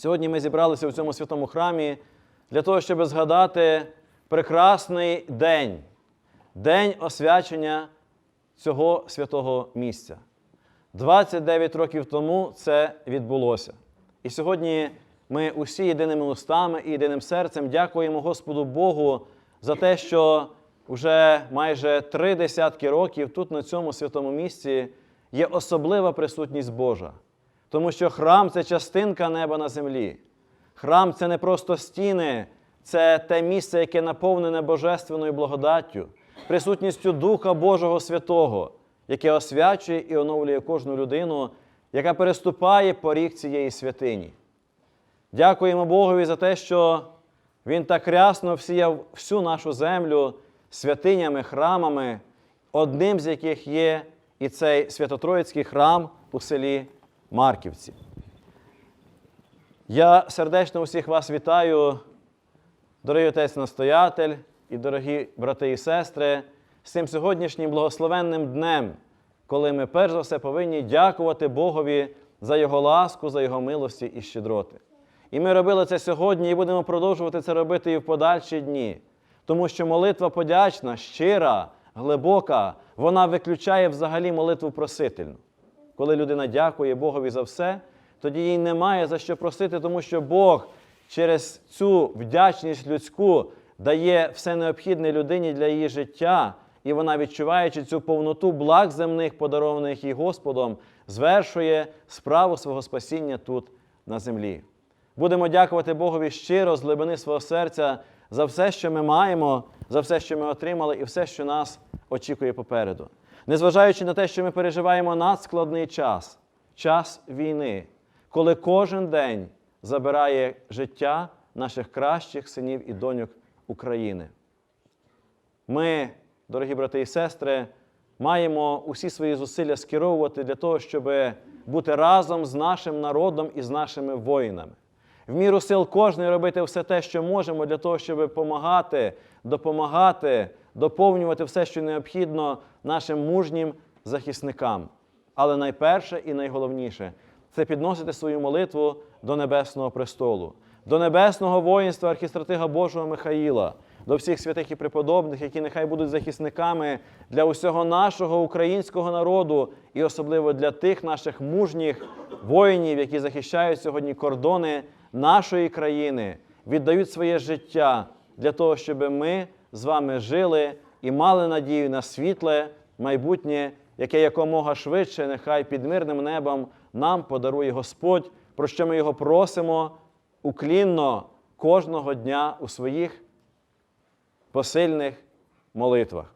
Сьогодні ми зібралися в цьому святому храмі для того, щоб згадати прекрасний день, день освячення цього святого місця. 29 років тому це відбулося. І сьогодні ми усі єдиними устами і єдиним серцем дякуємо Господу Богу за те, що вже майже три десятки років тут, на цьому святому місці, є особлива присутність Божа. Тому що храм це частинка неба на землі. Храм це не просто стіни, це те місце, яке наповнене божественною благодаттю, присутністю Духа Божого Святого, яке освячує і оновлює кожну людину, яка переступає поріг цієї святині. Дякуємо Богові за те, що Він так рясно всіяв всю нашу землю святинями, храмами, одним з яких є і цей Свято-Троїцький храм у селі Марківці. Я сердечно усіх вас вітаю, дорогий отець настоятель і дорогі брати і сестри, з цим сьогоднішнім благословенним днем, коли ми перш за все повинні дякувати Богові за Його ласку, за Його милості і щедроти. І ми робили це сьогодні і будемо продовжувати це робити і в подальші дні, тому що молитва подячна, щира, глибока, вона виключає взагалі молитву просительну. Коли людина дякує Богові за все, тоді їй немає за що просити, тому що Бог через цю вдячність людську дає все необхідне людині для її життя, і вона, відчуваючи цю повноту благ земних, подарованих їй Господом, звершує справу свого спасіння тут на землі. Будемо дякувати Богові щиро з глибини свого серця за все, що ми маємо, за все, що ми отримали, і все, що нас очікує попереду. Незважаючи на те, що ми переживаємо надскладний час, час війни, коли кожен день забирає життя наших кращих синів і доньок України. Ми, дорогі брати і сестри, маємо усі свої зусилля скеровувати для того, щоб бути разом з нашим народом і з нашими воїнами. В міру сил кожної робити все те, що можемо, для того, щоб допомагати, допомагати, доповнювати все, що необхідно нашим мужнім захисникам. Але найперше і найголовніше це підносити свою молитву до Небесного престолу, до небесного воїнства архістратига Божого Михаїла, до всіх святих і преподобних, які нехай будуть захисниками для усього нашого українського народу, і особливо для тих наших мужніх воїнів, які захищають сьогодні кордони нашої країни, віддають своє життя для того, щоб ми з вами жили і мали надію на світле майбутнє, яке якомога швидше, нехай під мирним небом нам подарує Господь, про що ми його просимо уклінно кожного дня у своїх посильних молитвах.